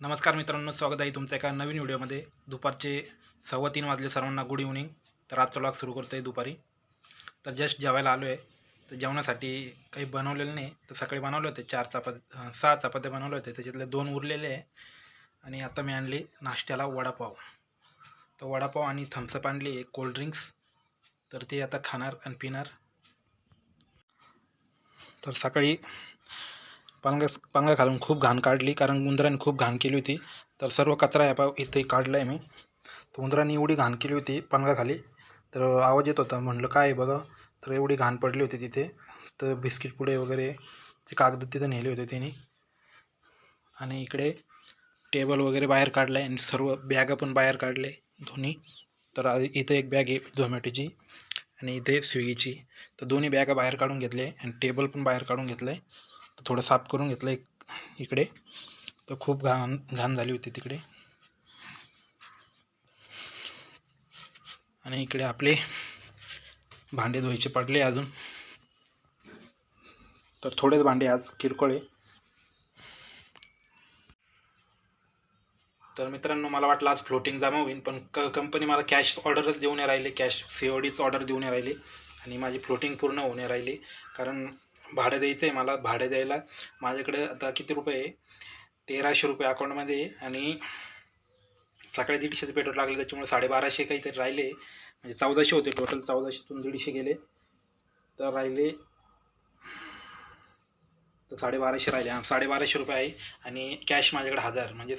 नमस्कार मित्रांनो स्वागत आहे तुमचं एका नवीन व्हिडिओमध्ये. दुपारचे सव्वा तीन वाजले सर्वांना गुड इव्हनिंग तर आजचा ब्लॉग सुरू करतो आहे दुपारी. तर जस्ट जेवायला आलो आहे तर जेवणासाठी काही बनवलेलं नाही. तर सकाळी बनवले होते चार चपाती सहा चपात्या बनवले होते. त्याच्यातले दोन उरलेले आहे. आणि आता मी आणली नाश्त्याला वडापाव. तर वडापाव आणि थम्सअप आणली एक कोल्ड्रिंक्स तर ते आता खाणार आणि पिणार. तर सकाळी पांगा पांगा घालून खूप घाण काढली कारण उंदराने खूप घाण केली होती. तर सर्व कचरा या पा इथे काढला आहे मी. तर उंदराने एवढी घाण केली होती पांगा खाली. तर आवाज येत होता म्हटलं काय बघा. तर एवढी घाण पडली होती तिथे. तर बिस्किट पुडे वगैरे ते कागद तिथे नेले होते त्यांनी आणि इकडे टेबल वगैरे बाहेर काढलं आहे आणि सर्व बॅगा पण बाहेर काढले दोन्ही. तर इथे एक बॅग आहे झोमॅटोची आणि इथे स्विगीची. तर दोन्ही बॅगा बाहेर काढून घेतले आणि टेबल पण बाहेर काढून घेतलं आहे थोडं साफ करून घेतलं एक इकडे. तर खूप घाण घाण झाली होती तिकडे. आणि इकडे आपले भांडे धुवायचे पडले अजून. तर थोडेच भांडे आज किरकोळ आहे. तर मित्रांनो मला वाटलं आज फ्लोटिंग जमा होईल पण क कंपनी मला कॅश ऑर्डरच देऊन राहिले. कॅश सी ओ डीच ऑर्डर देऊन राहिले राहिली. आणि माझी फ्लोटिंग पूर्ण होऊ नाही राहिली. कारण भाडं द्यायचं आहे मला भाडं द्यायला. माझ्याकडे आता किती रुपये आहे? तेराशे रुपये अकाउंटमध्ये आहे आणि सकाळी दीडशेचं पेट्रोल लागलं त्याच्यामुळे साडेबाराशे काहीतरी राहिले. म्हणजे चौदाशे होते टोटल चौदाशेतून दीडशे गेले. तर राहिले तर साडेबाराशे राहिले. हां साडेबाराशे रुपये आहे आणि कॅश माझ्याकडे हजार म्हणजे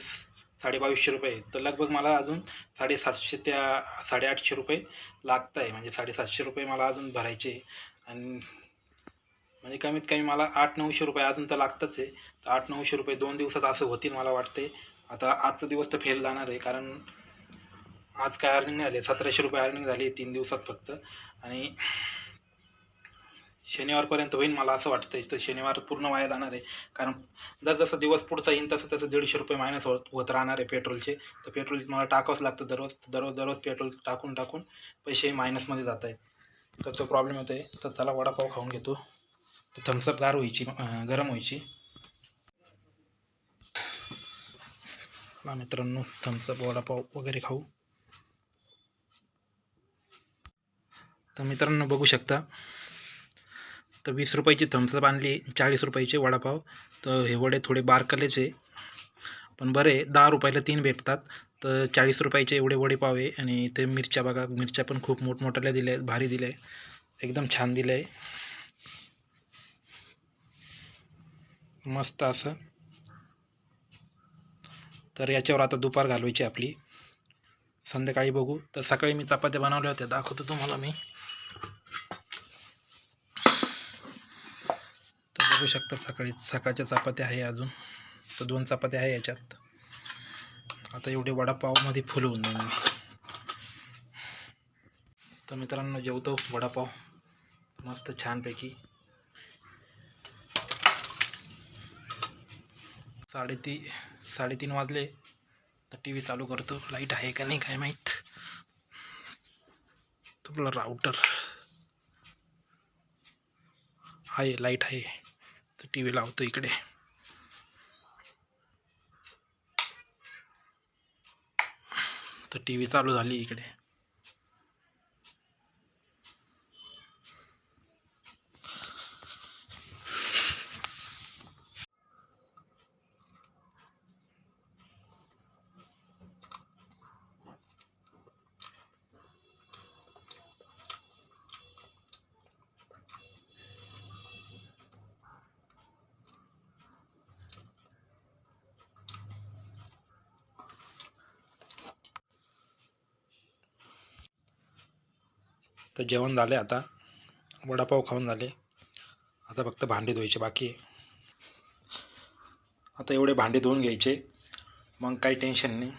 साडेबावीसशे रुपये तर लगभग मला अजून साडेसातशे त्या साडेआठशे रुपये लागत आहे म्हणजे साडेसातशे रुपये मला अजून भरायचे आणि म्हणजे कमीत कमी मला आठ नऊशे रुपये अजून तर लागतच आहे. तर आठ नऊशे रुपये दोन दिवसात असं होतील मला वाटते आता आजचा दिवस तर फेल जाणार आहे कारण आज काय अर्निंग नाही झाली सतराशे रुपये अर्निंग झाली आहे तीन दिवसात फक्त. आणि शनिवारपर्यंत होईल मला असं वाटतं तर शनिवार पूर्ण वाया जाणार आहे. कारण जर जसं दिवस पुढचा येईल तसं तसं दीडशे रुपये मायनस होत होत राहणार आहे पेट्रोलचे. तर पेट्रोल मला टाकावंच लागतं दररोज. दररोज दररोज पेट्रोल टाकून टाकून पैसे मायनसमध्ये जात आहेत तर तो प्रॉब्लेम होतो आहे तर चला वडापाव खाऊन घेतो. थम्सअप गार व्हायची गरम व्हायची. मित्रांनो थम्सअप वडापाव वगैरे खाऊ. तर मित्रांनो बघू शकता. तर वीस रुपयाची थम्सअप आणली चाळीस रुपयाचे वडापाव. तर हे वडे थोडे बारकलेचे पण बरे दहा रुपयाला तीन भेटतात. तर चाळीस रुपयाचे एवढे वडेपाव आहे आणि ते मिरच्या बघा मिरच्या पण खूप मोठमोठ्याला दिल्या आहेत भारी दिल्या आहे एकदम छान दिलं आहे मस्त असं. तर याच्यावर आता दुपार घालवायची आपली. संध्याकाळी बघू. तर सकाळी मी चपात्या बनवल्या होत्या. दाखवतो तुम्हाला मी. तर बघू शकता सकाळी सकाळच्या चपात्या आहे अजून. तर दोन चपात्या आहे याच्यात. आता एवढे वडापावमध्ये फुलवून होऊन मी तर मित्रांनो जेवतो वडापाव. मस्त छानपैकी. साडेती साडेतीन वाजले. तर टी व्ही चालू करतो. लाइट आहे का नाही काय माहीत. तुम्हाला राऊटर आहे लाइट आहे. तर टी व्ही लावतो इकडे. तर टी व्ही चालू झाली इकडे. तर जेवण झाले आता. वडापाव खाऊन झाले. आता फक्त भांडे धुवायचे बाकी आहे. आता एवढे भांडे धुवून घ्यायचे. मग काही टेन्शन नाही.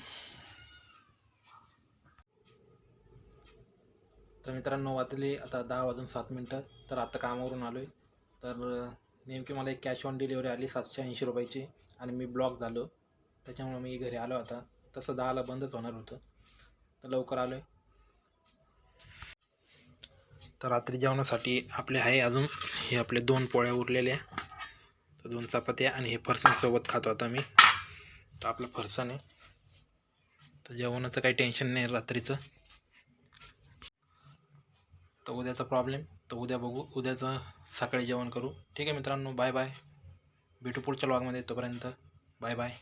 तर मित्रांनो वाजले आता दहा वाजून सात मिनटं. तर आता कामावरून आलो आहे तर नेमकी मला एक कॅश ऑन डिलिव्हरी आली सातशे ऐंशी रुपयाची आणि मी ब्लॉक झालो. त्याच्यामुळे मी घरी आलो आता. तसं दहाला बंदच होणार होतं. तर लवकर आलो आहे तर रात्री जेवणासाठी आपले आहे अजून. हे आपले दोन पोळ्या उरलेल्या तर दोन चपात्या आणि हे फरसाणसोबत खातो आता मी. तर आपलं फरसाण आहे. तर जेवणाचं काही टेन्शन नाही रात्रीचं. तर उद्याचा प्रॉब्लेम तर उद्या बघू. उद्याचं सकाळी जेवण करू. ठीक आहे मित्रांनो. बाय बाय भेटू पुढच्या लॉगमध्ये तोपर्यंत बाय बाय